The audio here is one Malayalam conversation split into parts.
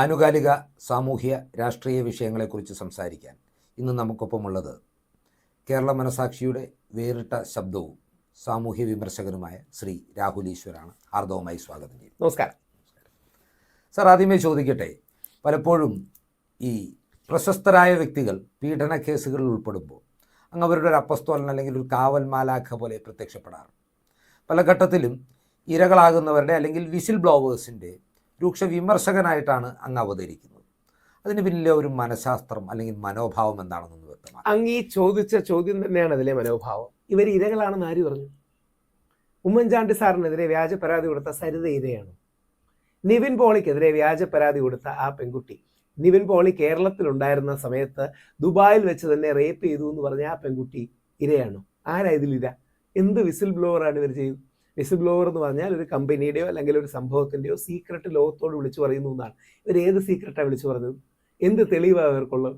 ആനുകാലിക സാമൂഹ്യ രാഷ്ട്രീയ വിഷയങ്ങളെക്കുറിച്ച് സംസാരിക്കാൻ ഇന്ന് നമുക്കൊപ്പമുള്ളത് കേരള മനസാക്ഷിയുടെ വേറിട്ട ശബ്ദവും സാമൂഹ്യ വിമർശകനുമായ ശ്രീ രാഹുൽ ഈശ്വരാണ് ഹാർദവുമായി സ്വാഗതം ചെയ്യുന്നത് നമസ്കാരം. സാർ ആദ്യമേ ചോദിക്കട്ടെ പലപ്പോഴും ഈ പ്രശസ്തരായ വ്യക്തികൾ പീഡന കേസുകളിൽ ഉൾപ്പെടുമ്പോൾ അങ്ങ് അവരുടെ ഒരു അപ്പസ്തോലൻ അല്ലെങ്കിൽ ഒരു കാവൽ മാലാഖ പോലെ പ്രത്യക്ഷപ്പെടാറ്. പല ഘട്ടത്തിലും ഇരകളാകുന്നവരുടെ അല്ലെങ്കിൽ വിസിൽ ബ്ലോവേഴ്സിന്റെ രൂക്ഷ വിമർശകനായിട്ടാണ് അങ്ങ് അവതരിക്കുന്നത്. അതിന് പിന്നിലെ ഒരു മനഃശാസ്ത്രം അല്ലെങ്കിൽ മനോഭാവം എന്താണെന്നൊന്ന് വ്യക്തമാണ് അങ്ങ് ഈ ചോദിച്ച ചോദ്യം തന്നെയാണ് അതിലെ മനോഭാവം. ഇവർ ഇരകളാണെന്ന് ആര് പറഞ്ഞു? ഉമ്മൻചാണ്ടി സാറിനെതിരെ വ്യാജ പരാതി കൊടുത്ത സരിത ഇരയാണ്. നിവിൻ പോളിക്കെതിരെ വ്യാജ പരാതി കൊടുത്ത ആ പെൺകുട്ടി. നിവിൻ പോളി കേരളത്തിലുണ്ടായിരുന്ന സമയത്ത് ദുബായിൽ വെച്ച് തന്നെ റേപ്പ് ചെയ്തു എന്ന് പറഞ്ഞ ആ പെൺകുട്ടി ഇരയാണോ. ആരാ ഇതിൽ ഇര എന്ത് വിസിൽ ബ്ലോവറാണ് ഇവർ ചെയ്തത്? വിസിൽ ബ്ലോവർ എന്ന് പറഞ്ഞാൽ ഒരു കമ്പനിയുടെയോ അല്ലെങ്കിൽ ഒരു സംഭവത്തിന്റെയോ സീക്രട്ട് ലോകത്തോട് വിളിച്ചു പറയുന്നു എന്നാണ് ഇവർ ഏത് സീക്രട്ടാണ് വിളിച്ചു പറഞ്ഞത്? എന്ത് തെളിവാണ് ഇവർക്കുള്ളത്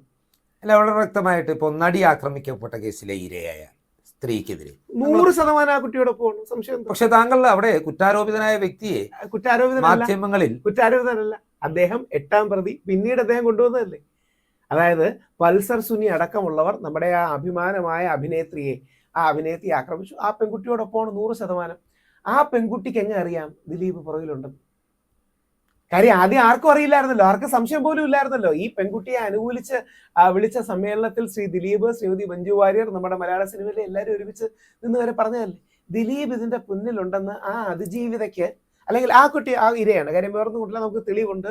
അല്ല വളരെ വ്യക്തമായിട്ട് ഇപ്പോൾ നടി ആക്രമിക്കപ്പെട്ട കേസിലെ ഇരയായ സ്ത്രീക്കെതിരെ. നൂറ് ശതമാനം ആ കുട്ടിയോടൊപ്പം സംശയം പക്ഷെ താങ്കൾ അവിടെ കുറ്റാരോപിതനായ വ്യക്തിയെ കുറ്റാരോപിതനല്ല. മാധ്യമങ്ങളിൽ കുറ്റാരോപിതനല്ല. അദ്ദേഹം എട്ടാം പ്രതി. പിന്നീട് അദ്ദേഹം കൊണ്ടുവന്നതല്ലേ? അതായത് പൾസർ സുനി അടക്കമുള്ളവർ നമ്മുടെ ആ അഭിമാനമായ അഭിനേത്രിയെ ആ അഭിനേത്രിയെ ആക്രമിച്ചു. ആ പെൺകുട്ടിയോടൊപ്പമാണ് നൂറ് ശതമാനം. ആ പെൺകുട്ടിക്ക് എങ്ങനെ അറിയാം? ദിലീപ് പുറകിലുണ്ടെന്ന് കാര്യം ആദ്യം ആർക്കും അറിയില്ലായിരുന്നല്ലോ. ആർക്കും സംശയം പോലും ഇല്ലായിരുന്നല്ലോ. ഈ പെൺകുട്ടിയെ അനുകൂലിച്ച് വിളിച്ച സമ്മേളനത്തിൽ ശ്രീ ദിലീപ് ശ്രീമതി മഞ്ജു വാര്യർ നമ്മുടെ മലയാള സിനിമയിലെ എല്ലാവരും ഒരുമിച്ച് നിന്ന് വരെ പറഞ്ഞതല്ലേ? ദിലീപ് ഇതിന്റെ പിന്നിലുണ്ടെന്ന് ആ അതിജീവിതയ്ക്ക് അല്ലെങ്കിൽ ആ കുട്ടി ആ ഇരയാണ്. കാര്യം വേറൊന്നും കൂട്ടില്ല നമുക്ക് തെളിവുണ്ട്.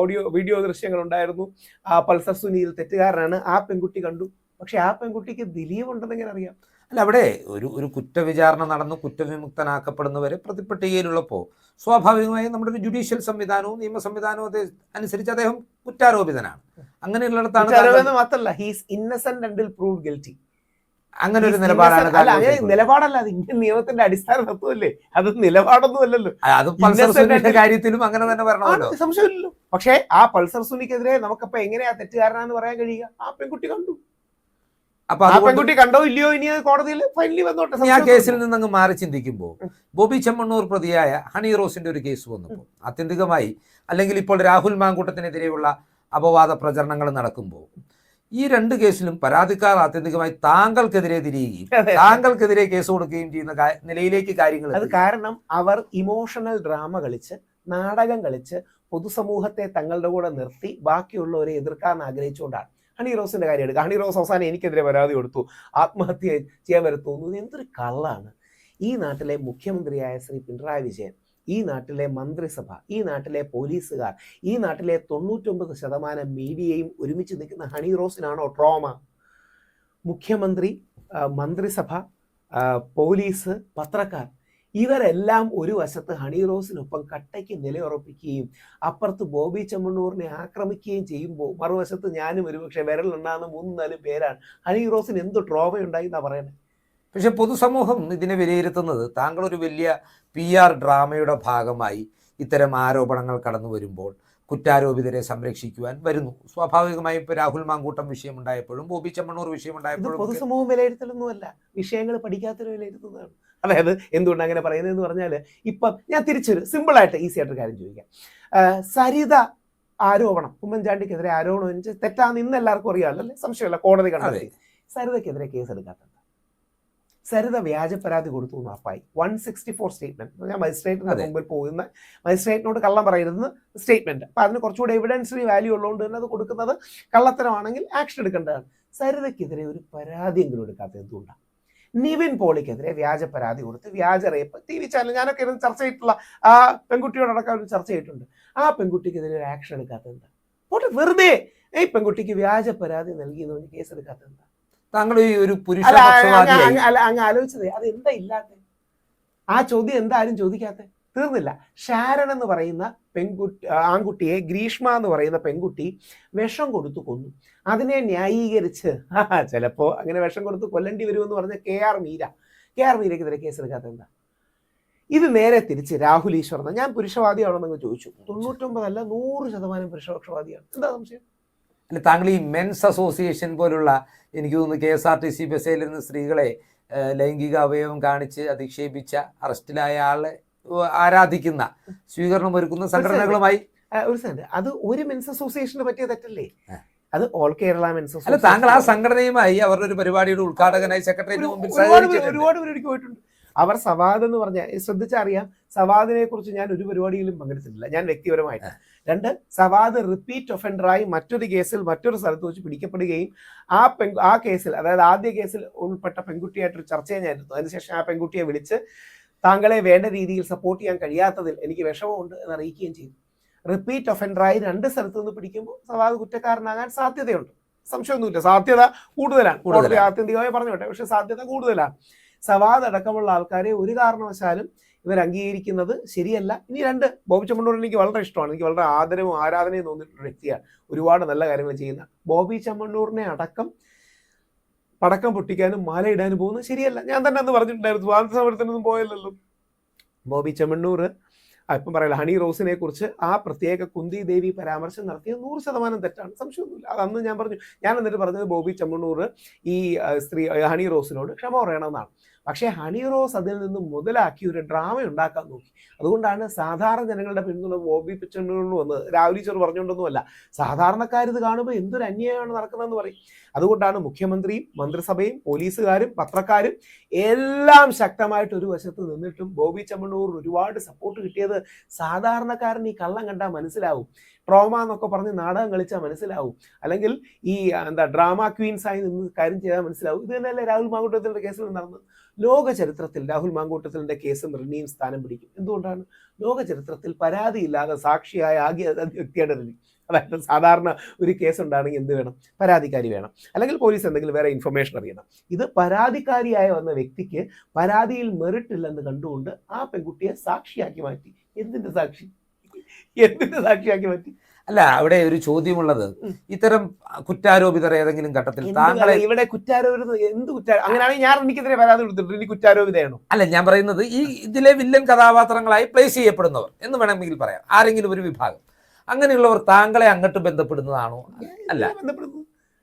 ഓഡിയോ വീഡിയോ ദൃശ്യങ്ങൾ ഉണ്ടായിരുന്നു ആ പൾസർ സുനിയിൽ തെറ്റുകാരനാണ്. ആ പെൺകുട്ടി കണ്ടു. പക്ഷെ ആ പെൺകുട്ടിക്ക് ദിലീപ് ഉണ്ടെന്ന് എങ്ങനെ അറിയാം? അല്ല അവിടെ ഒരു ഒരു കുറ്റവിചാരണ നടന്ന് കുറ്റവിമുക്തനാക്കപ്പെടുന്നവരെ പ്രതിപട്ടികയിലുള്ളപ്പോൾ സ്വാഭാവികമായും നമ്മുടെ ഒരു ജുഡീഷ്യൽ സംവിധാനവും നിയമ സംവിധാനവും അനുസരിച്ച് അദ്ദേഹം കുറ്റാരോപിതനാണ്. അങ്ങനെയുള്ളിടത്താണ് മാത്രമല്ല he's innocent until prove guilty അങ്ങനെ ഒരു നിലപാടാണ് അങ്ങനെ. നിലപാടല്ല അത് ഇന്ത്യൻ നിയമത്തിന്റെ അടിസ്ഥാന തത്വമല്ലേ? അത് നിലപാടൊന്നും അല്ലല്ലോ അത് പൾസർ innocent സുനിയുടെ കാര്യത്തിലും അങ്ങനെ തന്നെ ആണ്, സംശയമില്ലല്ലോ. പക്ഷേ ആ പൾസർ സുനിക്കെതിരെ നമുക്കപ്പോ എങ്ങനെയാ തെറ്റുകാരനാന്ന് പറയാൻ കഴിയുക? ആ പെൺകുട്ടി കണ്ടു. അപ്പൊ ആ പെൺകുട്ടി കണ്ടോ ഇല്ലയോ ഇനി കോടതിയിൽ? ഫൈനലി വന്നോട്ടെ ഞാൻ ആ കേസിൽ നിന്ന് അങ്ങ് മാറി ചിന്തിക്കുമ്പോൾ ബോബി ചെമ്മണ്ണൂർ പ്രതിയായ ഹണി റോസിന്റെ ഒരു കേസ് വന്നപ്പോൾ ആത്യന്തികമായി അല്ലെങ്കിൽ ഇപ്പോൾ രാഹുൽ മാങ്കൂട്ടത്തിനെതിരെയുള്ള അപവാദ പ്രചരണങ്ങൾ നടക്കുമ്പോൾ ഈ രണ്ട് കേസിലും പരാതിക്കാർ ആത്യന്തികമായി താങ്കൾക്കെതിരെ തിരിയുകയും താങ്കൾക്കെതിരെ കേസ് കൊടുക്കുകയും ചെയ്യുന്ന നിലയിലേക്ക് കാര്യങ്ങൾ അത് കാരണം അവർ ഇമോഷണൽ ഡ്രാമ കളിച്ച് നാടകം കളിച്ച് പൊതുസമൂഹത്തെ തങ്ങളുടെ കൂടെ നിർത്തി ബാക്കിയുള്ളവരെ എതിർക്കാൻ ആഗ്രഹിച്ചുകൊണ്ടാണ്. ഹണി റോസിന്റെ കാര്യം എടുക്കുക ഹണി റോസ് അവസാനം എനിക്കെതിരെ പരാതി കൊടുത്തു. ആത്മഹത്യ ചെയ്യാൻ വരെ തോന്നുന്നു. എന്തൊരു കള്ളാണ്. ഈ നാട്ടിലെ മുഖ്യമന്ത്രിയായ ശ്രീ പിണറായി വിജയൻ ഈ നാട്ടിലെ മന്ത്രിസഭ ഈ നാട്ടിലെ പോലീസുകാർ ഈ നാട്ടിലെ തൊണ്ണൂറ്റൊമ്പത് ശതമാനം മീഡിയയും ഒരുമിച്ച് നിൽക്കുന്ന ഹണി റോസിനാണോ ട്രോമ? മുഖ്യമന്ത്രി മന്ത്രിസഭ പോലീസ് പത്രക്കാർ ഇവരെല്ലാം ഒരു വശത്ത് ഹണി റോസിനൊപ്പം കട്ടയ്ക്ക് നിലയുറപ്പിക്കുകയും അപ്പുറത്ത് ബോബി ചെമ്മണ്ണൂറിനെ ആക്രമിക്കുകയും ചെയ്യുമ്പോൾ മറുവശത്ത് ഞാനും ഒരുപക്ഷെ വിരലുണ്ടാകുന്ന മൂന്ന് നാല് പേരാണ്. ഹണി റോസിന് എന്ത് ട്രോമയുണ്ടായി എന്നാ പറയുന്നത് പക്ഷെ പൊതുസമൂഹം ഇതിനെ വിലയിരുത്തുന്നത് താങ്കൾ ഒരു വലിയ പി ആർ ഡ്രാമയുടെ ഭാഗമായി ഇത്തരം ആരോപണങ്ങൾ കടന്നു വരുമ്പോൾ കുറ്റാരോപിതരെ സംരക്ഷിക്കുവാൻ വരുന്നു. സ്വാഭാവികമായും ഇപ്പോൾ രാഹുൽ മാങ്കൂട്ടം വിഷയമുണ്ടായപ്പോഴും ബോബി ചെമ്മണ്ണൂർ വിഷയമുണ്ടായപ്പോഴും പൊതുസമൂഹം വിലയിരുത്തലൊന്നുമല്ല. വിഷയങ്ങൾ പഠിക്കാത്തൊരു വിലയിരുത്തുന്നതാണ്. അതായത് എന്തുകൊണ്ട് അങ്ങനെ പറയുന്നത് എന്ന് പറഞ്ഞാൽ ഇപ്പം ഞാൻ തിരിച്ചൊരു സിമ്പിളായിട്ട് ഈസി ആയിട്ട് കാര്യം ചോദിക്കാം. സരിത ആരോപണം ഉമ്മൻചാണ്ടിക്കെതിരെ ആരോപണം എന്ന് വെച്ചാൽ തെറ്റാന്ന് ഇന്ന് എല്ലാവർക്കും അറിയാമല്ലോ അല്ലേ? സംശയമില്ല കോടതി കണ്ടത് സരിതക്കെതിരെ കേസ് എടുക്കാത്തത്. സരിത വ്യാജ പരാതി കൊടുത്തു എന്ന് ഉറപ്പായി. വൺ സിക്സ്റ്റി ഫോർ സ്റ്റേറ്റ്മെന്റ് ഞാൻ മജിസ്ട്രേറ്റിന്. മുമ്പിൽ പോകുന്ന മജിസ്ട്രേറ്റിനോട് കള്ളം പറയരുതെന്ന് സ്റ്റേറ്റ്മെന്റ് അപ്പൊ അതിന് കുറച്ചുകൂടി എവിഡൻസിന് വാല്യൂ ഉള്ളതുകൊണ്ട് തന്നെ അത് കൊടുക്കുന്നത് കള്ളത്തരമാണെങ്കിൽ ആക്ഷൻ എടുക്കേണ്ടതാണ്. സരിതക്കെതിരെ ഒരു പരാതിയെങ്കിലും എടുക്കാത്തത് എന്തുകൊണ്ടാണ് നിവിൻ പോളിക്കെതിരെ വ്യാജ പരാതി കൊടുത്ത് വ്യാജ റേപ്പ് ടി വി ചാനൽ ഞാനൊക്കെ ഇരുന്ന് ചർച്ച ചെയ്തിട്ടുള്ള ആ പെൺകുട്ടിയോടക്കം ഒരു ചർച്ച ചെയ്തിട്ടുണ്ട്. ആ പെൺകുട്ടിക്കെതിരെ ഒരു ആക്ഷൻ എടുക്കാത്തത് എന്താ? പോട്ടെ വെറുതെ ഈ പെൺകുട്ടിക്ക് വ്യാജ പരാതി നൽകി എന്ന് പറഞ്ഞ് കേസ് എടുക്കാത്തത് എന്താ? താങ്കൾ ഈ ഒരു പുരുഷ അല്ല അങ്ങ് ആലോചിച്ചത് അത് എന്താ ഇല്ലാത്ത? ആ ചോദ്യം എന്താ ആരും ചോദിക്കാത്ത? തീർന്നില്ല. ഷാരൺ എന്ന് പറയുന്ന പെൺകുട്ടി ആൺകുട്ടിയെ ഗ്രീഷ്മ എന്ന് പറയുന്ന പെൺകുട്ടി വിഷം കൊടുത്തു കൊന്നു. അതിനെ ന്യായീകരിച്ച് ചിലപ്പോൾ ചിലപ്പോ അങ്ങനെ വിഷം കൊടുത്ത് കൊല്ലേണ്ടി വരുമെന്ന് പറഞ്ഞ K R Meera. K R മീരക്കെതിരെ കേസെടുക്കാത്ത എന്താ? ഇത് നേരെ തിരിച്ച് രാഹുൽ ഈശ്വർ ഞാൻ പുരുഷവാദിയാണെന്നങ്ങ് ചോദിച്ചു. തൊണ്ണൂറ്റൊമ്പതല്ല നൂറ് ശതമാനം പുരുഷപക്ഷവാദിയാണ്. എന്താ സംശയം? അല്ല താങ്കൾ ഈ മെൻസ് അസോസിയേഷൻ പോലുള്ള എനിക്ക് തോന്നുന്നു K S R T C ബസ്സിൽ നിന്ന് സ്ത്രീകളെ ലൈംഗിക അവയവം കാണിച്ച് അധിക്ഷേപിച്ച അറസ്റ്റിലായ ആളെ ആരാധിക്കുന്ന സ്വീകരണം ഒരുക്കുന്ന സംഘടനകളുമായി ഒരു സെക്കൻഡ് അത് ഒരു മെൻസ് അസോസിയേഷന് പറ്റിയ തെറ്റല്ലേ? അത് ഓൾ കേരള മെൻസ് അല്ല താങ്കൾ ആ സംഘടനയുമായി അവരുടെ ഒരു പരിപാടിയുടെ ഉദ്ഘാടകനായി സെക്രട്ടറിയേറ്റ് മുമ്പിൽ ഒരുപാട് പേര് ഒരുപാട് പരിപാടിക്ക് പോയിട്ടുണ്ട്. അവർ സവാദ് എന്ന് പറഞ്ഞ ശ്രദ്ധിച്ചറിയാം സവാദിനെ കുറിച്ച് ഞാൻ ഒരു പരിപാടിയിലും പങ്കെടുത്തിട്ടില്ല. ഞാൻ വ്യക്തിപരമായിട്ട്. രണ്ട് സവാദ് റിപ്പീറ്റ് ഒഫൻഡറായി മറ്റൊരു കേസിൽ മറ്റൊരു സ്ഥലത്ത് വെച്ച് പിടിക്കപ്പെടുകയും ആ പെൺ ആ കേസിൽ അതായത് ആദ്യ കേസിൽ ഉൾപ്പെട്ട പെൺകുട്ടിയായിട്ടൊരു ചർച്ച ഞാനിരുന്നു അതിനുശേഷം ആ പെൺകുട്ടിയെ വിളിച്ച് താങ്കളെ വേണ്ട രീതിയിൽ സപ്പോർട്ട് ചെയ്യാൻ കഴിയാത്തതിൽ എനിക്ക് വിഷമമുണ്ട് എന്ന് അറിയിക്കുകയും ചെയ്തു. റിപ്പീറ്റ് ഒഫൻഡറായി രണ്ട് സ്ഥലത്ത് നിന്ന് പിടിക്കുമ്പോൾ സവാദ് കുറ്റക്കാരനാകാൻ സാധ്യതയുണ്ട്. സംശയമൊന്നുമില്ല. സാധ്യത കൂടുതലാണ്. കൂടുതൽ കോടതി ആത്യന്തികമായി പറഞ്ഞോട്ടെ പക്ഷെ സാധ്യത കൂടുതലാണ്. സവാദ് അടക്കമുള്ള ആൾക്കാരെ ഒരു കാരണവശാലും ഇവർ അംഗീകരിക്കുന്നത് ശരിയല്ല. ഇനി രണ്ട് ബോബി ചമ്മണ്ണൂർ എനിക്ക് വളരെ ഇഷ്ടമാണ്. എനിക്ക് വളരെ ആദരവും ആരാധനയും തോന്നിയിട്ടുള്ള വ്യക്തിയാണ്. ഒരുപാട് നല്ല കാര്യങ്ങൾ ചെയ്യുന്ന ബോബി ചമ്മണ്ണൂറിനെ അടക്കം പടക്കം പൊട്ടിക്കാനും മാലയിടാനും പോകുന്നത് ശരിയല്ല. ഞാൻ തന്നെ അന്ന് പറഞ്ഞിട്ടുണ്ടായിരുന്നു സ്വാതന്ത്ര്യ സമരത്തിനൊന്നും പോയല്ലോ ബോബി ചെമ്മണ്ണൂർ ഇപ്പം പറയല ഹണി റോസിനെ കുറിച്ച് ആ പ്രത്യേക കുന്തി ദേവി പരാമർശം നടത്തിയത് നൂറ് ശതമാനം തെറ്റാണ്. സംശയമൊന്നുമില്ല. അത് അന്ന് ഞാൻ പറഞ്ഞു ഞാൻ എന്നിട്ട് പറഞ്ഞത് ബോബി ചെമ്മണ്ണൂർ ഈ സ്ത്രീ ഹണി റോസിനോട് ക്ഷമ പറയണമെന്നാണ്. പക്ഷേ ഹണി റോസ് അതിൽ നിന്ന് മുതലാക്കി ഒരു ഡ്രാമ ഉണ്ടാക്കാൻ നോക്കി. അതുകൊണ്ടാണ് സാധാരണ ജനങ്ങളുടെ പിന്തുണ ബോബി പിക്ചറിനോട് വന്നത്. രാവിലെ ചെറു പറഞ്ഞുകൊണ്ടൊന്നുമല്ല. സാധാരണക്കാർ ഇത് കാണുമ്പോൾ എന്തൊരു അന്യായമാണ് നടക്കുന്നതെന്ന് പറയും. അതുകൊണ്ടാണ് മുഖ്യമന്ത്രിയും മന്ത്രിസഭയും പോലീസുകാരും പത്രക്കാരും എല്ലാം ശക്തമായിട്ട് ഒരു വശത്ത് നിന്നിട്ടും ബോബി ചെമ്മണ്ണൂർ ഒരുപാട് സപ്പോർട്ട് കിട്ടിയത് സാധാരണക്കാരൻ ഈ കള്ളം കണ്ടാൽ മനസ്സിലാവും. ട്രോമ എന്നൊക്കെ പറഞ്ഞ് നാടകം കളിച്ചാൽ മനസ്സിലാവും. അല്ലെങ്കിൽ ഈ എന്താ ഡ്രാമ ക്വീൻസ് ആയി നിന്ന് കാര്യം ചെയ്താൽ മനസ്സിലാവും. ഇത് തന്നെയല്ലേ രാഹുൽ മാങ്കൂട്ടത്തിന്റെ കേസിൽ നടന്നത്? ലോക ചരിത്രത്തിൽ രാഹുൽ മാങ്കൂട്ടത്തിലിന്റെ കേസ് റിനിയും സ്ഥാനം പിടിക്കും. എന്തുകൊണ്ടാണ്? ലോക ചരിത്രത്തിൽ പരാതിയില്ലാതെ സാക്ഷിയായ ആകെ വ്യക്തിയാണ് റിനി. അതായത് സാധാരണ ഒരു കേസ് ഉണ്ടാണെങ്കിൽ എന്ത് വേണം? പരാതിക്കാരി വേണം. അല്ലെങ്കിൽ പോലീസ് എന്തെങ്കിലും വേറെ ഇൻഫർമേഷൻ അറിയണം. ഇത് പരാതിക്കാരിയായ വന്ന വ്യക്തിക്ക് പരാതിയിൽ മെറിറ്റ് ഇല്ലെന്ന് കണ്ടുകൊണ്ട് ആ പെൺകുട്ടിയെ സാക്ഷിയാക്കി മാറ്റി. എന്തിന്റെ സാക്ഷി? എന്തിന്റെ സാക്ഷിയാക്കി മാറ്റി? അല്ല അവിടെ ഒരു ചോദ്യമുള്ളത്. ഇത്തരം കുറ്റാരോപിതർ ഏതെങ്കിലും ഘട്ടത്തിൽ താങ്കളെ ഇവിടെ കുറ്റാരോപിത എന്ത് കുറ്റാ അങ്ങനെയാണെങ്കിൽ ഞാൻ എനിക്കെതിരെ പരാതി കൊടുത്തിട്ടുണ്ട്. ഇനി കുറ്റാരോപിതയാണോ? അല്ല ഞാൻ പറയുന്നത് ഈ ഇതിലെ വില്ലൻ കഥാപാത്രങ്ങളായി പ്ലേസ് ചെയ്യപ്പെടുന്നവർ എന്ന് വേണമെങ്കിൽ പറയാം. ആരെങ്കിലും ഒരു വിഭാഗം. അങ്ങനെയുള്ളവർ താങ്കളെ അങ്ങോട്ട് ബന്ധപ്പെടുന്നതാണോ? അല്ല.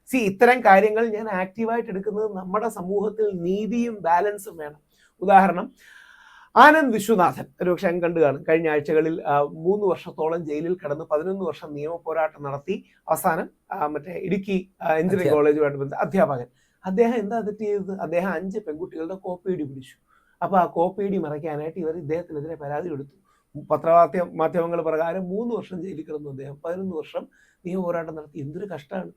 സി ഇത്തരം കാര്യങ്ങൾ ഞാൻ ആക്റ്റീവായിട്ട് എടുക്കുന്നത് നമ്മുടെ സമൂഹത്തിൽ നീതിയും ബാലൻസും വേണം. ഉദാഹരണം ആനന്ദ് വിശ്വനാഥൻ ഒരുപക്ഷെ അങ്ങ് കണ്ടു കാണും. കഴിഞ്ഞ ആഴ്ചകളിൽ മൂന്ന് വർഷത്തോളം ജയിലിൽ കിടന്ന് പതിനൊന്ന് വർഷം നിയമ പോരാട്ടം നടത്തി അവസാനം മറ്റേ ഇടുക്കി എഞ്ചിനീയറിംഗ്. കോളേജുമായിട്ട് ബന്ധ അധ്യാപകൻ. അദ്ദേഹം എന്താ തെറ്റ് ചെയ്തത്? അദ്ദേഹം അഞ്ച് പെൺകുട്ടികളുടെ കോപ്പിയടി പിടിച്ചു. അപ്പൊ ആ കോപ്പിയടി മറയ്ക്കാനായിട്ട് ഇവർ ഇദ്ദേഹത്തിനെതിരെ പരാതി കൊടുത്തു. പത്രവാർത്ത മാധ്യമങ്ങൾ പ്രകാരം മൂന്ന് വർഷം ജയിലിൽ കിടന്നു അദ്ദേഹം. പതിനൊന്ന് വർഷം നിയമ പോരാട്ടം നടത്തി. എന്തൊരു കഷ്ടമാണ്.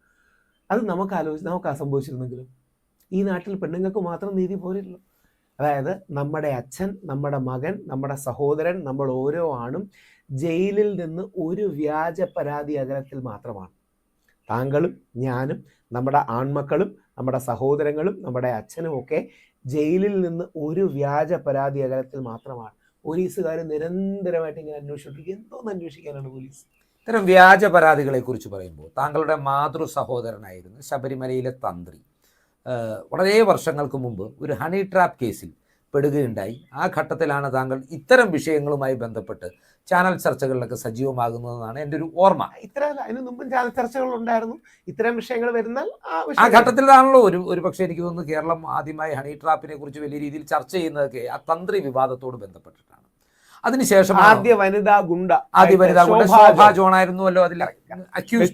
അത് നമുക്ക് ആലോചിച്ച് നമുക്ക് അസംഭവിച്ചിരുന്നെങ്കിലും. സംഭവിച്ചിരുന്നെങ്കിലും ഈ നാട്ടിൽ പെണ്ണുങ്ങൾക്ക് മാത്രം നീതി പോരല്ലോ അതായത് നമ്മുടെ അച്ഛൻ നമ്മുടെ മകൻ നമ്മുടെ സഹോദരൻ നമ്മൾ ഓരോ ആണും ജയിലിൽ നിന്ന് ഒരു വ്യാജ പരാതി അകലത്തിൽ മാത്രമാണ്. താങ്കളും ഞാനും നമ്മുടെ ആൺമക്കളും നമ്മുടെ സഹോദരങ്ങളും നമ്മുടെ അച്ഛനും ഒക്കെ ജയിലിൽ നിന്ന് ഒരു വ്യാജ പരാതി അകലത്തിൽ മാത്രമാണ്. പോലീസുകാർ നിരന്തരമായിട്ട് ഇങ്ങനെ അന്വേഷിച്ചിട്ട് എന്തോന്ന് അന്വേഷിക്കാനാണ് പോലീസ്? ഇത്തരം വ്യാജ പരാതികളെ കുറിച്ച് പറയുമ്പോൾ താങ്കളുടെ മാതൃ സഹോദരനായിരുന്നു ശബരിമലയിലെ തന്ത്രി. വളരെ വർഷങ്ങൾക്ക് മുമ്പ് ഒരു ഹണി ട്രാപ്പ് കേസിൽ പെടുകയുണ്ടായി. ആ ഘട്ടത്തിലാണ് താങ്കൾ ഇത്തരം വിഷയങ്ങളുമായി ബന്ധപ്പെട്ട് ചാനൽ ചർച്ചകളിലൊക്കെ സജീവമാകുന്നതെന്നാണ് എന്റെ ഒരു ഓർമ്മ. ഇത്ര അതിന് മുമ്പും ചാനൽ ചർച്ചകൾ ഉണ്ടായിരുന്നു ഇത്തരം വിഷയങ്ങൾ വരുന്നാൽ ആ ഘട്ടത്തിലാണല്ലോ ഒരു ഒരു പക്ഷേ എനിക്ക് തോന്നുന്നു കേരളം ആദ്യമായി ഹണി ട്രാപ്പിനെ കുറിച്ച് വലിയ രീതിയിൽ ചർച്ച ചെയ്യുന്നതൊക്കെ ആ തന്ത്രി വിവാദത്തോട് ബന്ധപ്പെട്ടിട്ടാണ്. അതിനുശേഷം ആദ്യ വനിതാ ഗുണ്ട ആദ്യ വനിതാ ഗുണ്ട ശോഭാ ആയിരുന്നുവല്ലോ അതിൽ അക്യൂസ്.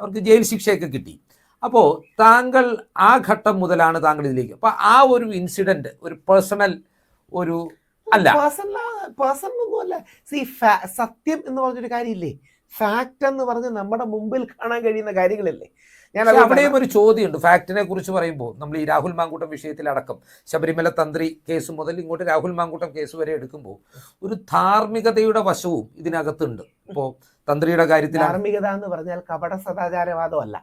അവർക്ക് ജയിൽ ശിക്ഷയൊക്കെ കിട്ടി. അപ്പോൾ താങ്കൾ ആ ഘട്ടം മുതലാണ് താങ്കൾ ഇതിലേക്ക്. അപ്പൊ ആ ഒരു ഇൻസിഡന്റ് ഒരു പേഴ്സണൽ ഒരു അല്ല. പേഴ്സണൽ സി സത്യം എന്ന് പറഞ്ഞൊരു കാര്യമില്ലേ? ഫാക്ട് എന്ന് പറഞ്ഞ് നമ്മുടെ മുമ്പിൽ കാണാൻ കഴിയുന്ന കാര്യങ്ങളല്ലേ? ഞാൻ അവിടെയും ഒരു ചോദ്യമുണ്ട്. ഫാക്ടിനെ കുറിച്ച് പറയുമ്പോൾ നമ്മൾ ഈ രാഹുൽ മാങ്കൂട്ടം വിഷയത്തിലടക്കം ശബരിമല തന്ത്രി കേസ് മുതൽ ഇങ്ങോട്ട് രാഹുൽ മാങ്കൂട്ടം കേസ് വരെ എടുക്കുമ്പോൾ ഒരു ധാർമ്മികതയുടെ വശവും ഇതിനകത്തുണ്ട്. ഇപ്പോൾ തന്ത്രിയുടെ കാര്യത്തിൽ ധാർമ്മികത എന്ന് പറഞ്ഞാൽ കപട സദാചാരവാദമല്ല.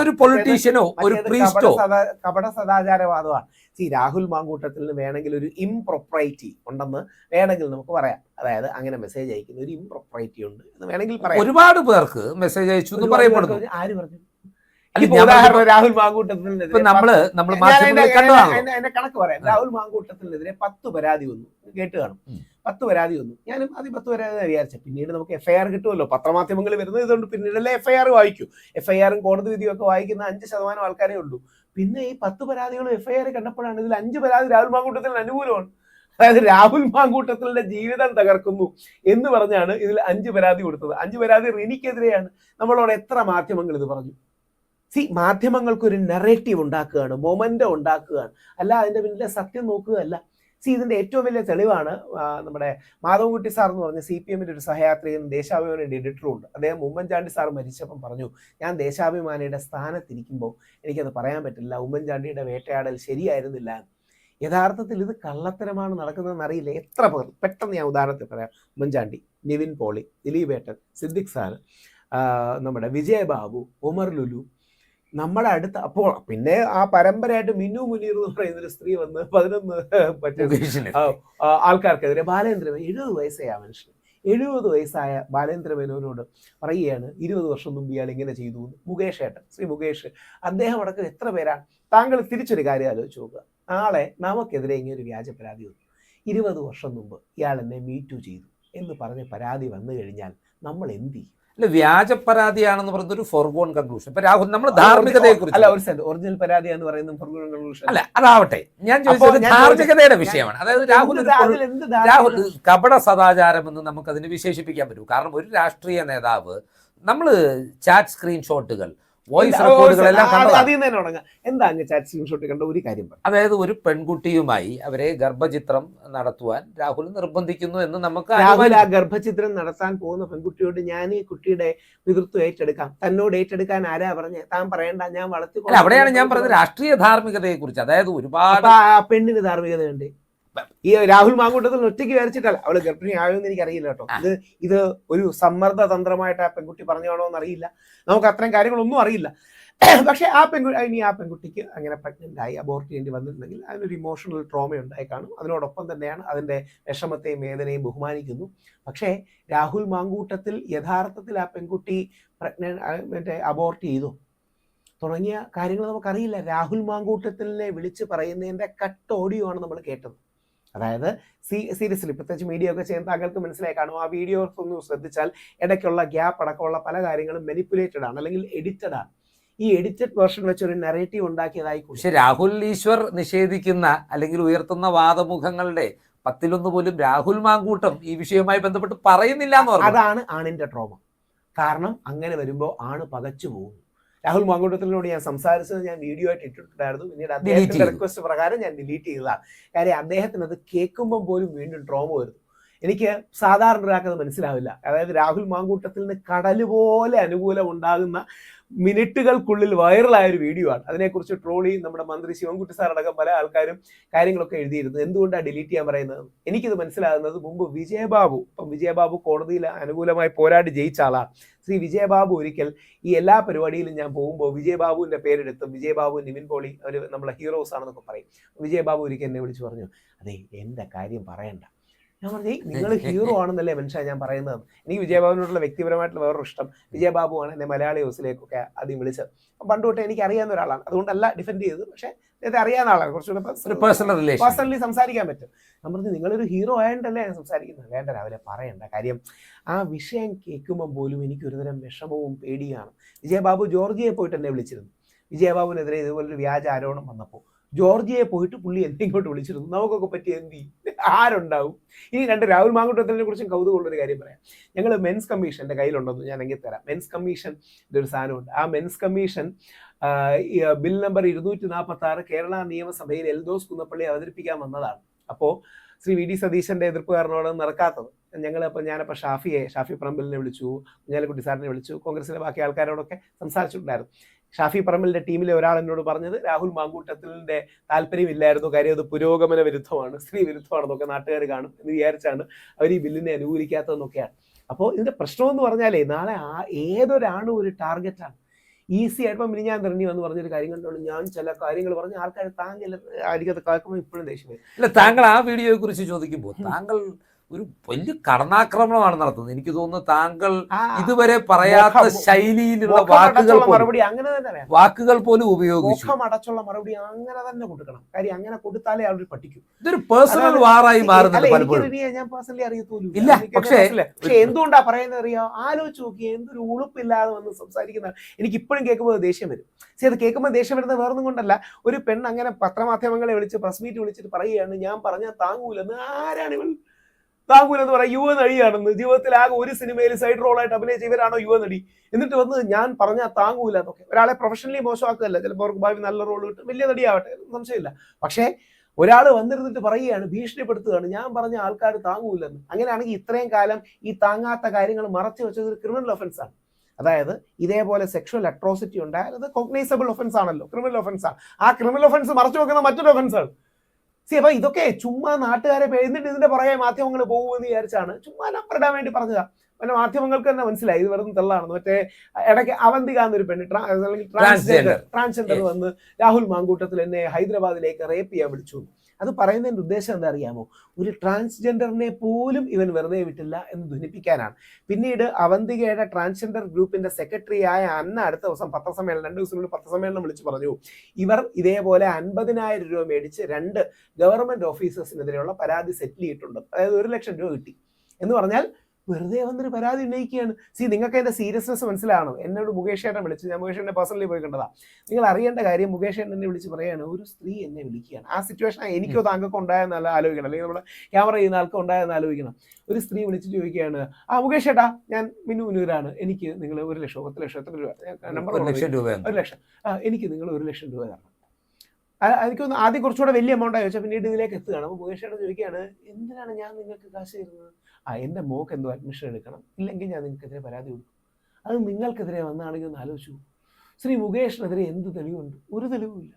ഒരു പൊളിറ്റീഷ്യനോ ഒരു പ്രീസ്റ്റോ കപട സദാ- സദാചാരവാദമാണ്. സി രാഹുൽ മാങ്കൂട്ടത്തിൽ നിന്ന് വേണമെങ്കിൽ ഒരു ഇംപ്രൊപ്രൈറ്റി ഉണ്ടെന്ന് വേണമെങ്കിൽ നമുക്ക് പറയാം. അതായത് അങ്ങനെ മെസ്സേജ് അയക്കുന്ന ഒരു ഇംപ്രൊപ്രൈറ്റി ഉണ്ട് എന്ന് വേണമെങ്കിൽ പറയാം. ഒരുപാട് പേർക്ക് മെസ്സേജ് അയച്ചു എന്ന് പറയപ്പെടുന്നു. ആര് പറഞ്ഞു? രാഹുൽ മാങ്കൂട്ടത്തിനെതിരെ നമ്മൾ അതിന്റെ കണക്ക് പറയാം. രാഹുൽ മാങ്കൂട്ടത്തിനെതിരെ പത്ത് പരാതി വന്നു. കേട്ട് കാണും. പത്ത് പരാതി വന്നു. ഞാനും അത് പത്ത് പരാതി വിചാരിച്ചു. പിന്നീട് നമുക്ക് എഫ്ഐആർ കിട്ടുമല്ലോ. പത്രമാധ്യമങ്ങൾ വരുന്നത് ഇതുകൊണ്ട് പിന്നീടല്ലേ എഫ്ഐആർ വായിക്കൂ. എഫ്ഐആറും കോടതി വിധിയും ഒക്കെ വായിക്കുന്ന അഞ്ച് ശതമാനം ആൾക്കാരേ ഉള്ളൂ. പിന്നെ ഈ പത്ത് പരാതികളും എഫ്ഐആർ കണ്ടപ്പോഴാണ് ഇതിൽ അഞ്ച് പരാതി രാഹുൽ മാങ്കൂട്ടത്തിന് അനുകൂലമാണ്. അതായത് രാഹുൽ മാങ്കൂട്ടത്തിലെ ജീവിതം തകർക്കുന്നു എന്ന് പറഞ്ഞാണ് ഇതിൽ അഞ്ച് പരാതി കൊടുത്തത്. അഞ്ച് പരാതി റിനിക്കെതിരെയാണ്. നമ്മളോട് എത്ര മാധ്യമങ്ങൾ ഇത് പറഞ്ഞു? സി മാധ്യമങ്ങൾക്ക് ഒരു നെറേറ്റീവ് ഉണ്ടാക്കുകയാണ് മൊമെന്റം ഉണ്ടാക്കുകയാണ്. അല്ല അതിന്റെ പിന്നിലെ സത്യം നോക്കുകയല്ല. സി ഇതിന്റെ ഏറ്റവും വലിയ തെളിവാണ് നമ്മുടെ മാധവൻകുട്ടി സാർ എന്ന് പറഞ്ഞ സി പി എമ്മിന്റെ ഒരു സഹയാത്രികൻ ദേശാഭിമാനിയുടെ എഡിറ്ററും ഉണ്ട്. അദ്ദേഹം ഉമ്മൻചാണ്ടി സാർ മരിച്ചപ്പം പറഞ്ഞു ഞാൻ ദേശാഭിമാനിയുടെ സ്ഥാനത്തിരിക്കുമ്പോൾ എനിക്കത് പറയാൻ പറ്റില്ല. ഉമ്മൻചാണ്ടിയുടെ വേട്ടയാടൽ ശരിയായിരുന്നില്ല. യഥാർത്ഥത്തിൽ ഇത് കള്ളത്തരമാണ് നടക്കുന്നതെന്ന് അറിയില്ല. എത്ര പേർ പെട്ടെന്ന് ഞാൻ ഉദാഹരണത്തിൽ പറയാം. ഉമ്മൻചാണ്ടി നിവിൻ പോളി ദിലീപ് ഏട്ടൻ സിദ്ദിഖ് സാർ നമ്മുടെ വിജയബാബു ഉമർ ലുലു നമ്മുടെ അടുത്ത് അപ്പോൾ പിന്നെ ആ പരമ്പരയായിട്ട് മിന്നു മുനീർ എന്ന് പറയുന്ന ഒരു സ്ത്രീ വന്ന് പതിനൊന്ന് മറ്റേ ആൾക്കാർക്കെതിരെ ബാലേന്ദ്രമൻ എഴുപത് വയസ്സായ മനുഷ്യൻ. എഴുപത് വയസ്സായ ബാലേന്ദ്ര മേനോനോട് പറയുകയാണ് ഇരുപത് വർഷം മുമ്പ് ഇയാൾ ഇങ്ങനെ ചെയ്തു എന്ന്. മുകേഷ് ഏട്ടൻ ശ്രീ മുകേഷ് അദ്ദേഹം അടക്കം എത്ര പേരാണ് താങ്കൾ തിരിച്ചൊരു കാര്യം ആലോചിച്ച് നോക്കുക. നാളെ നമുക്കെതിരെ ഇങ്ങനെ ഒരു വ്യാജ പരാതി വന്നു. ഇരുപത് വർഷം മുമ്പ് ഇയാൾ എന്നെ മീറ്റു ചെയ്തു എന്ന് പറഞ്ഞ് പരാതി വന്നു കഴിഞ്ഞാൽ നമ്മൾ എന്ത് ചെയ്യും? അല്ല വ്യാജ പരാതിയാണെന്ന് പറയുന്നത് ഒരു ഫോർഗോൺ കൺക്ലൂഷൻ. ഇപ്പൊ രാഹുൽ നമ്മൾ ധാർമ്മികതയെ അല്ല കുറിച്ച് ഒരു സെന്റ് ഒറിജിനൽ പരാതി എന്ന് പറയുന്നത് ഫോർഗോൺ കൺക്ലൂഷൻ അല്ല അതാവട്ടെ. ഞാൻ ചോദിച്ചത് ധാർമ്മികതയുടെ വിഷയമാണ്. അതായത് രാഹുൽ രാഹുൽ? കപട സദാചാരം എന്ന് നമുക്ക് നമുക്കതിന് വിശേഷിപ്പിക്കാൻ പറ്റും. കാരണം ഒരു രാഷ്ട്രീയ നേതാവ് നമ്മൾ ചാറ്റ് സ്ക്രീൻഷോട്ടുകൾ വോയിസ് എന്താ- റെക്കോർഡുകളെല്ലാം അങ്ങ് ചാറ്റ് സ്ക്രീൻഷോട്ട് കണ്ട ഒരു കാര്യം അതായത് ഒരു പെൺകുട്ടിയുമായി അവരെ ഗർഭചിത്രം നടത്തുവാൻ രാഹുൽ നിർബന്ധിക്കുന്നു എന്ന് നമുക്ക് രാഹുൽ ആ ഗർഭചിത്രം നടത്താൻ പോകുന്ന പെൺകുട്ടിയോട് ഞാൻ ഈ കുട്ടിയുടെ പിതൃത്വം ഏറ്റെടുക്കാം. തന്നോട് ഏറ്റെടുക്കാൻ ആരാ പറഞ്ഞ? താൻ പറയണ്ട ഞാൻ വളർത്തി അവിടെയാണ് ഞാൻ പറഞ്ഞത് രാഷ്ട്രീയ ധാർമ്മികതയെ കുറിച്ച് അതായത് ഒരുപാട് പെണ്ണിന് ധാർമ്മികതയുണ്ട്. ഈ രാഹുൽ മാങ്കൂട്ടത്തിൽ ഒറ്റയ്ക്ക് വിചാരിച്ചിട്ടല്ല. അവൾ ഗർഭിണി ആയോന്ന് എനിക്ക് അറിയില്ല കേട്ടോ ഇത് ഇത് ഒരു സമ്മർദ്ദ തന്ത്രമായിട്ട് ആ പെൺകുട്ടി പറഞ്ഞാണോ എന്ന് അറിയില്ല നമുക്ക് അത്രയും കാര്യങ്ങളൊന്നും അറിയില്ല. പക്ഷെ ആ പെൺകുട്ടി ഇനി ആ പെൺകുട്ടിക്ക് അങ്ങനെ പ്രഗ്നന്റ് ആയി അബോർട്ട് ചെയ്യേണ്ടി വന്നിട്ടുണ്ടെങ്കിൽ അതിനൊരു ഇമോഷണൽ ട്രോമ ഉണ്ടായി കാണും. അതിനോടൊപ്പം തന്നെയാണ് അതിന്റെ വിഷമത്തെയും വേദനയും ബഹുമാനിക്കുന്നു. പക്ഷേ രാഹുൽ മാങ്കൂട്ടത്തിൽ യഥാർത്ഥത്തിൽ ആ പെൺകുട്ടി പ്രഗ്നന്റ് മറ്റേ അബോർട്ട് ചെയ്തു? തുടങ്ങിയ കാര്യങ്ങൾ നമുക്കറിയില്ല. രാഹുൽ മാങ്കൂട്ടത്തിനെ വിളിച്ച് പറയുന്നതിന്റെ കട്ട് ഓഡിയോ ആണ് നമ്മൾ കേട്ടത്. അതായത് സി സീരിയസ്ലി പ്രത്യേകിച്ച് മീഡിയ ഒക്കെ ചെയ്യുന്ന താങ്കൾക്ക് മനസ്സിലായി കാണും. ആ വീഡിയോസ് ഒന്ന് ശ്രദ്ധിച്ചാൽ ഇടയ്ക്കുള്ള ഗ്യാപ്പ് അടക്കമുള്ള പല കാര്യങ്ങളും മെനിപ്പുലേറ്റഡ് ആണ് അല്ലെങ്കിൽ എഡിറ്റഡ് ആണ്. ഈ എഡിറ്റഡ് വേർഷൻ വെച്ച് ഒരു നെറേറ്റീവ് ഉണ്ടാക്കിയതായി പക്ഷെ രാഹുൽ ഈശ്വർ നിഷേധിക്കുന്ന അല്ലെങ്കിൽ ഉയർത്തുന്ന വാദമുഖങ്ങളുടെ പത്തിലൊന്ന് പോലും രാഹുൽ മാങ്കൂട്ടം ഈ വിഷയവുമായി ബന്ധപ്പെട്ട് പറയുന്നില്ല എന്ന് പറഞ്ഞു അതാണ് ആണിന്റെ ട്രോമ കാരണം അങ്ങനെ വരുമ്പോൾ ആണ് പകച്ചു പോകുന്നു. രാഹുൽ മാങ്കൂട്ടത്തിനോട് ഞാൻ സംസാരിച്ചത് ഞാൻ വീഡിയോ ആയിട്ട് ഇട്ടിട്ടുണ്ടായിരുന്നു. പിന്നീട് അദ്ദേഹത്തിന്റെ റിക്വസ്റ്റ് പ്രകാരം ഞാൻ ഡിലീറ്റ് ചെയ്തതാണ്. കാര്യം അദ്ദേഹത്തിന് അത് കേൾക്കുമ്പോൾ പോലും വീണ്ടും ട്രോമ വരുന്നു. എനിക്ക് സാധാരണ ഒരാൾക്കത് മനസ്സിലാവില്ല. അതായത് രാഹുൽ മാങ്കൂട്ടത്തിൽ നിന്ന് കടൽ പോലെ അനുകൂലം ഉണ്ടാകുന്ന മിനിറ്റുകൾക്കുള്ളിൽ വൈറലായ ഒരു വീഡിയോ ആണ്. അതിനെക്കുറിച്ച് ട്രോളി നമ്മുടെ മന്ത്രി ശിവൻകുട്ടി സാർ അടക്കം പല ആൾക്കാരും കാര്യങ്ങളൊക്കെ എഴുതിയിരുന്നു. എന്തുകൊണ്ടാണ് ഡിലീറ്റ് ചെയ്യാൻ പറയുന്നത്? എനിക്കിത് മനസ്സിലാകുന്നത് മുമ്പ് വിജയബാബു ഇപ്പം വിജയബാബു കോടതിയിൽ അനുകൂലമായി പോരാടി ജയിച്ച ആളാണ്. ശ്രീ വിജയബാബു ഒരിക്കൽ ഈ എല്ലാ പരിപാടിയിലും ഞാൻ പോകുമ്പോൾ വിജയബാബുവിന്റെ പേരെടുത്തും വിജയബാബു നിവിൻ പോളി അവർ നമ്മളെ ഹീറോസ് ആണെന്നൊക്കെ പറയും. വിജയബാബു ഒരിക്കൽ എന്നെ വിളിച്ച് പറഞ്ഞു അതെ എന്റെ കാര്യം പറയണ്ട. ഞാൻ പറഞ്ഞു നിങ്ങൾ ഹീറോ ആണെന്നല്ലേ മനുഷ്യ ഞാൻ പറയുന്നത്? എനിക്ക് വിജയബാബുവിനോടുള്ള വ്യക്തിപരമായിട്ടുള്ള വേറൊരു ഇഷ്ടം. വിജയബാബു ആണ് എന്നെ മലയാളി ഹൗസിലേക്കൊക്കെ ആദ്യം വിളിച്ചത്. പണ്ട് തൊട്ട് എനിക്ക് അറിയാവുന്ന ഒരാളാണ്. അതുകൊണ്ടല്ല ഡിഫെൻഡ് ചെയ്തത്. പക്ഷേ നേരത്തെ അറിയാവുന്ന ആളാണ്. കുറച്ചുകൂടെ പേഴ്സണലി സംസാരിക്കാൻ പറ്റും. ഞാൻ പറഞ്ഞു നിങ്ങളൊരു ഹീറോ ആയതുകൊണ്ടല്ലേ ഞാൻ സംസാരിക്കുന്നത്? വേണ്ട രാവിലെ പറയണ്ട. കാര്യം ആ വിഷയം കേൾക്കുമ്പോൾ പോലും എനിക്ക് ഒരുതരം വിഷമവും പേടിയാണ്. വിജയബാബു ജോർജിയെ പോയിട്ട് എന്നെ വിളിച്ചിരുന്നു. വിജയബാബുവിനെതിരെ ഇതുപോലൊരു വ്യാജ ആരോപണം വന്നപ്പോൾ. ജോർജിയെ പോയിട്ട് പുള്ളി എന്നെ ഇങ്ങോട്ട് വിളിച്ചിരുന്നു. നമുക്കൊക്കെ പറ്റിയ എന്തി ആരുണ്ടാവും? ഇനി രണ്ട് രാഹുൽ മാങ്കുട്ടത്തിനെ കുറിച്ചും കൗതുകമുള്ള ഒരു കാര്യം പറയാം. ഞങ്ങൾ മെൻസ് കമ്മീഷൻ എന്റെ കയ്യിലുണ്ടെന്ന് ഞാൻ എങ്കിൽ തരാം. മെൻസ് കമ്മീഷൻ ഒരു സാധനമുണ്ട്. ആ മെൻസ് കമ്മീഷൻ ബിൽ നമ്പർ ഇരുന്നൂറ്റി നാൽപ്പത്തി ആറ് കേരള നിയമസഭയിൽ എൽദോസ് കുന്നപ്പള്ളി അവതരിപ്പിക്കാൻ വന്നതാണ്. അപ്പോൾ ശ്രീ വി ഡി സതീശന്റെ എതിർപ്പ് കാരണമാണ് നടക്കാത്തത്. ഞങ്ങൾ അപ്പോൾ ഞാനപ്പോൾ ഷാഫിയെ ഷാഫി പറമ്പലിനെ വിളിച്ചു കുഞ്ഞാലിക്കുട്ടി സാറിനെ വിളിച്ചു കോൺഗ്രസിലെ ബാക്കി ആൾക്കാരോടൊക്കെ സംസാരിച്ചിട്ടുണ്ടായിരുന്നു. ഷാഫി പറമ്പലിന്റെ ടീമിലെ ഒരാൾ എന്നോട് പറഞ്ഞത് രാഹുൽ മാങ്കൂട്ടത്തിന്റെ താല്പര്യമില്ലായിരുന്നു കാര്യം അത് പുരോഗമന വിരുദ്ധമാണ് സ്ത്രീ വിരുദ്ധമാണെന്നൊക്കെ നാട്ടുകാർ കാണും എന്ന് വിചാരിച്ചാണ് അവർ ഈ ബില്ലിനെ അനുകൂലിക്കാത്തതെന്നൊക്കെയാണ്. അപ്പോൾ ഇതിന്റെ പ്രശ്നം എന്ന് പറഞ്ഞാലേ നാളെ ആ ഏതൊരാണും ഒരു ടാർഗറ്റാണ്. ഈസി ആയിട്ട് ഇപ്പം ഞാൻ തെരഞ്ഞു വന്ന് പറഞ്ഞൊരു കാര്യം കണ്ടോളൂ. ഞാൻ ചില കാര്യങ്ങൾ പറഞ്ഞ് ആൾക്കാർ താങ്കൾ ആയിരിക്കും അത് കേൾക്കുമ്പോൾ ഇപ്പോഴും ദേഷ്യം വരും. അല്ല താങ്കൾ ആ വീഡിയോയെ കുറിച്ച് ചോദിക്കുമ്പോൾ താങ്കൾ ഒരു വലിയ കടന്നാക്രമണമാണ് നടത്തുന്നത്. എനിക്ക് തോന്നുന്നു താങ്കൾ ഇതുവരെ പറയാത്ത ശൈലിയിലുള്ള വാക്കുകൾ മറുപടി അങ്ങനെ തന്നെ വാക്കുകൾ പോലും ഉപയോഗിച്ചു. അടച്ചുള്ള മറുപടി അങ്ങനെ തന്നെ കൊടുക്കണം. കാര്യം അങ്ങനെ കൊടുത്താലേ അവർ പഠിക്കും. ഇതൊരു പേഴ്സണൽ വാറായി മാറുന്നുണ്ട് പലപ്പോഴും. ഞാൻ പേഴ്സണലി അറിയത്തോലും ഇല്ല, പക്ഷേ- പക്ഷെ എന്തുകൊണ്ടാ പറയുന്നത് അറിയോ? ആലോചിച്ച് നോക്കി എന്തൊരു ഉളുപ്പില്ലാതെ വന്ന് സംസാരിക്കുന്ന എനിക്ക് ഇപ്പോഴും കേൾക്കുമ്പോൾ ദേഷ്യം വരും. പക്ഷേ അത് കേൾക്കുമ്പോൾ ദേഷ്യം വരുന്നത് വേറൊന്നും കൊണ്ടല്ല. ഒരു പെണ്ണ് അങ്ങനെ പത്രമാധ്യമങ്ങളെ വിളിച്ച് പ്രസ് മീറ്റ് വിളിച്ചിട്ട് പറയുകയാണ് ഞാൻ പറഞ്ഞാൽ താങ്ങൂലെന്ന് ആരാണ് ഇവൾ താങ്ങൂലെന്ന് പറയാം യുവ നടിയാണെന്ന് ജീവിതത്തിൽ ആകെ ഒരു സിനിമയിൽ സൈഡ് റോൾ ആയിട്ട് അഭിനയിച്ച ഇവരാണോ യുവ നടി? എന്നിട്ട് വന്ന് ഞാൻ പറഞ്ഞാൽ താങ്ങൂല എന്നൊക്കെ. ഒരാളെ പ്രൊഫഷണലി മോശമാക്കുകയല്ല. ചിലപ്പോൾ അവർക്ക് ഭാവി നല്ല റോൾ കിട്ടും. വലിയ നടിയാവട്ടെ സംശയമില്ല. പക്ഷേ ഒരാൾ വന്നിരുന്നിട്ട് പറയുകയാണ് ഭീഷണിപ്പെടുത്തുകയാണ്. ഞാൻ പറഞ്ഞ ആൾക്കാർ താങ്ങൂലെന്ന് അങ്ങനെയാണെങ്കിൽ ഇത്രയും കാലം ഈ താങ്ങാത്ത കാര്യങ്ങൾ മറച്ചു വെച്ചത് ഒരു ക്രിമിനൽ ഒഫൻസ് ആണ്. അതായത് ഇതേപോലെ സെക്ഷൽ അട്രോസിറ്റി ഉണ്ടായാൽ അത് കോഗ്നൈസബിൾ ഒഫൻസ് ആണല്ലോ. ക്രിമിനൽ ഒഫൻസ് ആണ് ആ ക്രിമിനൽ ഒഫൻസ് മറച്ചു വെക്കുന്ന മറ്റൊരു ഒഫൻസ് ആണ്. സി അപ്പൊ ഇതൊക്കെ ചുമ്മാ നാട്ടുകാരെ എഴുന്നിട്ട് ഇതിന്റെ പുറകെ മാധ്യമങ്ങൾ പോകുമെന്ന് വിചാരിച്ചാണ്. ചുമ്മാ നമ്പർ ഇടാൻ വേണ്ടി പറഞ്ഞതാ. പിന്നെ മാധ്യമങ്ങൾക്ക് തന്നെ മനസ്സിലായി ഇത് വെറും തെള്ളാണെന്ന്. മറ്റേ ഇടയ്ക്ക് അവന്തിക എന്നൊരു പെണ്ണ് അല്ലെങ്കിൽ ട്രാൻസ്ജെൻഡർ. ട്രാൻസ്ജെൻഡർ വന്ന് രാഹുൽ മാങ്കൂട്ടത്തിൽ എന്നെ ഹൈദരാബാദിലേക്ക് റേപ്പ് ചെയ്യാൻ വിളിച്ചു അത് പറയുന്നതിന്റെ ഉദ്ദേശം എന്താ അറിയാമോ ഒരു ട്രാൻസ്ജെൻഡറിനെ പോലും ഇവൻ വെറുതെ വിട്ടില്ല എന്ന് ധ്വനിപ്പിക്കാനാണ്. പിന്നീട് അവന്തികയുടെ ട്രാൻസ്ജെൻഡർ ഗ്രൂപ്പിന്റെ സെക്രട്ടറി ആയ അന്ന അടുത്ത ദിവസം പത്രസമ്മേളനം രണ്ട് ദിവസം മുന്നേ പത്രസമ്മേളനം വിളിച്ച് പറഞ്ഞു ഇവർ ഇതേപോലെ അൻപതിനായിരം രൂപ മേടിച്ച് രണ്ട് ഗവൺമെന്റ് ഓഫീസേഴ്സിനെതിരെയുള്ള പരാതി സെറ്റിൽ ചെയ്തിട്ടുണ്ട് അതായത് ഒരു ലക്ഷം രൂപ കിട്ടി. എന്ന് പറഞ്ഞാൽ വെറുതെ വന്നൊരു പരാതി ഉന്നയിക്കുകയാണ്. സി നിങ്ങൾക്ക് അതിന്റെ സീരിയസ്നെസ് മനസ്സിലാണോ എന്നോട് മുകേഷ് ചേട്ടൻ വിളിച്ചു. ഞാൻ മുകേഷ് ചേട്ടനെ പേഴ്സണലി പോയി കണ്ടതാ. നിങ്ങൾ അറിയേണ്ട കാര്യം മുകേഷ് ചേട്ടൻ എന്നെ വിളിച്ച് പറയാണ് ഒരു സ്ത്രീ എന്നെ വിളിക്കുകയാണ്. ആ സിറ്റുവേഷൻ എനിക്കോ താങ്കൾക്ക് ഉണ്ടായെന്നല്ല ആലോചിക്കണം. അല്ലെങ്കിൽ നമ്മുടെ ക്യാമറ ചെയ്യുന്ന ആൾക്ക് ഉണ്ടായെന്ന് ആലോചിക്കണം. ഒരു സ്ത്രീ വിളിച്ച് ചോദിക്കുകയാണ് ആ മുകേഷ് ചേട്ടാ ഞാൻ മിനു മുനൂരാണ്. എനിക്ക് നിങ്ങൾ ഒരു ലക്ഷം പത്ത് ലക്ഷം എത്ര രൂപ നമ്പർ ഒരു ലക്ഷം രൂപയാണ് ഒരു ലക്ഷം. ആ എനിക്ക് നിങ്ങൾ ഒരു ലക്ഷം രൂപ തരണം. എനിക്കൊന്ന് ആദ്യം കുറച്ചുകൂടെ വലിയ എമൗണ്ട് ചോദിച്ചാൽ പിന്നീട് ഇതിലേക്ക് എത്തുകയാണ്. അപ്പോൾ മുകേഷ് ചേട്ടൻ ചോദിക്കുകയാണ് എന്തിനാണ് ഞാൻ നിങ്ങൾക്ക് കാശ് തരുന്നത്? ആ എന്റെ മോക്ക് എന്തോ അഡ്മിഷൻ എടുക്കണം ഇല്ലെങ്കിൽ ഞാൻ നിങ്ങൾക്കെതിരെ പരാതി കൊടുക്കും. അത് നിങ്ങൾക്കെതിരെ വന്നാണെങ്കിൽ ഒന്ന് ആലോചിച്ചു ശ്രീ മുകേഷിനെതിരെ എന്ത് തെളിവുണ്ട്? ഒരു തെളിവുമില്ല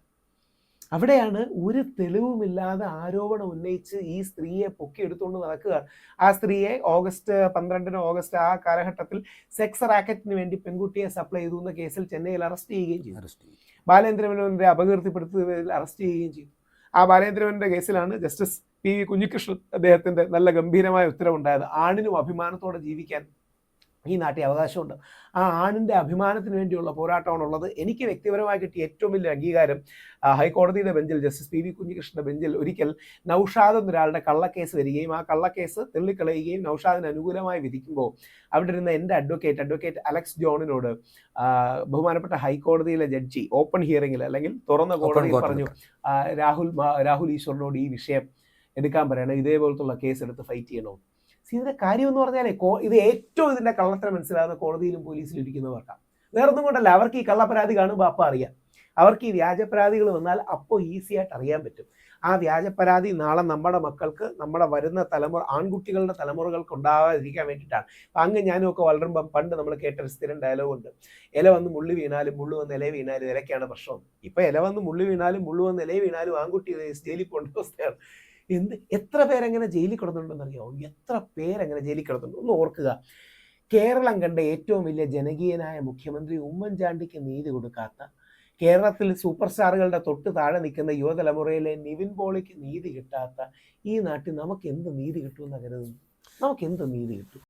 അവിടെയാണ് ഒരു തെളിവുമില്ലാതെ ആരോപണം ഉന്നയിച്ച് ഈ സ്ത്രീയെ പൊക്കിയെടുത്തുകൊണ്ട് നടക്കുക. ആ സ്ത്രീയെ ഓഗസ്റ്റ് പന്ത്രണ്ടിന് ഓഗസ്റ്റ് ആ കാലഘട്ടത്തിൽ സെക്സ് റാക്കറ്റിന് വേണ്ടി പെൺകുട്ടിയെ സപ്ലൈ ചെയ്തു എന്ന കേസിൽ ചെന്നൈയിൽ അറസ്റ്റ് ചെയ്യുകയും ചെയ്തു. അറസ്റ്റ് ചെയ്യും. ബാലേന്ദ്രമേനോനെ അപകീർത്തിപ്പെടുത്തുന്നതിൽ അറസ്റ്റ് ചെയ്യുകയും ചെയ്തു. ആ ബാലേന്ദ്രമേനോന്റെ കേസിലാണ് ജസ്റ്റിസ് പി. വി. കുഞ്ഞികൃഷ്ണൻ അദ്ദേഹത്തിന്റെ നല്ല ഗംഭീരമായ ഉത്തരവുണ്ടായത് ആണിനും അഭിമാനത്തോടെ ജീവിക്കാൻ ഈ നാട്ടിൽ അവകാശമുണ്ട്. ആ ആണിന്റെ അഭിമാനത്തിന് വേണ്ടിയുള്ള പോരാട്ടമാണുള്ളത്. എനിക്ക് വ്യക്തിപരമായി കിട്ടിയ ഏറ്റവും വലിയ അംഗീകാരം ഹൈക്കോടതിയുടെ ബെഞ്ചിൽ ജസ്റ്റിസ് പി. വി. കുഞ്ഞികൃഷ്ണന്റെ ബെഞ്ചിൽ ഒരിക്കൽ നൌഷാദ് എന്നൊരാളുടെ കള്ളക്കേസ് വരികയും ആ കള്ളക്കേസ് തള്ളിക്കളയുകയും നൌഷാദിന് അനുകൂലമായി വിധിക്കുമ്പോൾ അവിടെ ഇരുന്ന എന്റെ അഡ്വക്കേറ്റ് അഡ്വക്കേറ്റ് അലക്സ് ജോണിനോട് ബഹുമാനപ്പെട്ട ഹൈക്കോടതിയിലെ ജഡ്ജി ഓപ്പൺ ഹിയറിംഗിൽ അല്ലെങ്കിൽ തുറന്ന കോടതിയിൽ പറഞ്ഞു രാഹുൽ രാഹുൽ ഈശ്വറിനോട് ഈ വിഷയം എടുക്കാൻ പറയണം ഇതേപോലത്തുള്ള കേസ് എടുത്ത് ഫൈറ്റ് ചെയ്യണോ? സി ഇതിന്റെ കാര്യം എന്ന് പറഞ്ഞാലേ ഇത് ഏറ്റവും ഇതിന്റെ കള്ളത്തരം മനസ്സിലാകുന്ന കോടതിയിലും പോലീസിലും ഇരിക്കുന്നവർക്കാണ് വേറൊന്നും കൊണ്ടല്ല അവർക്ക് ഈ കള്ളപ്പരാതി കാണുമ്പോൾ അപ്പം അറിയാം. അവർക്ക് ഈ വ്യാജപരാതികൾ വന്നാൽ അപ്പോൾ ഈസി ആയിട്ട് അറിയാൻ പറ്റും. ആ വ്യാജപരാതി നാളെ നമ്മുടെ മക്കൾക്ക് നമ്മുടെ വരുന്ന തലമുറ ആൺകുട്ടികളുടെ തലമുറകൾക്ക് ഉണ്ടാകാതിരിക്കാൻ വേണ്ടിയിട്ടാണ്. അപ്പം അങ്ങ് ഞാനും ഒക്കെ വളരുമ്പം പണ്ട് നമ്മൾ കേട്ടൊരു സ്ഥിരം ഡയലോഗ് ഉണ്ട്. ഇല വന്ന് മുള്ളി വീണാലും മുള്ളു വന്ന് ഇല വീണാലും ഇലക്കാണ് പ്രശ്നം. ഇപ്പൊ ഇല വന്ന് മുള്ളി വീണാലും മുള്ളു വന്ന് ഇല വീണാലും ആൺകുട്ടി ജയിലിൽ പോകേണ്ട അവസ്ഥയാണ്. എന്ത് എത്ര പേരെങ്ങനെ ജയിലിൽ കിടന്നുണ്ടെന്ന് അറിയാമോ എത്ര പേരെങ്ങനെ ജയിലിൽ കിടന്നുണ്ട് ഒന്ന് ഓർക്കുക. കേരളം കണ്ട ഏറ്റവും വലിയ ജനകീയനായ മുഖ്യമന്ത്രി ഉമ്മൻചാണ്ടിക്ക് നീതി കൊടുക്കാത്ത കേരളത്തിൽ സൂപ്പർ സ്റ്റാറുകളുടെ തൊട്ട് താഴെ നിൽക്കുന്ന യുവതലമുറയിലെ നിവിൻ പോളിക്ക് നീതി കിട്ടാത്ത ഈ നാട്ടിൽ നമുക്ക് എന്ത് നീതി കിട്ടുമെന്ന് കരുതുന്നു നമുക്ക് എന്ത് നീതി കിട്ടും?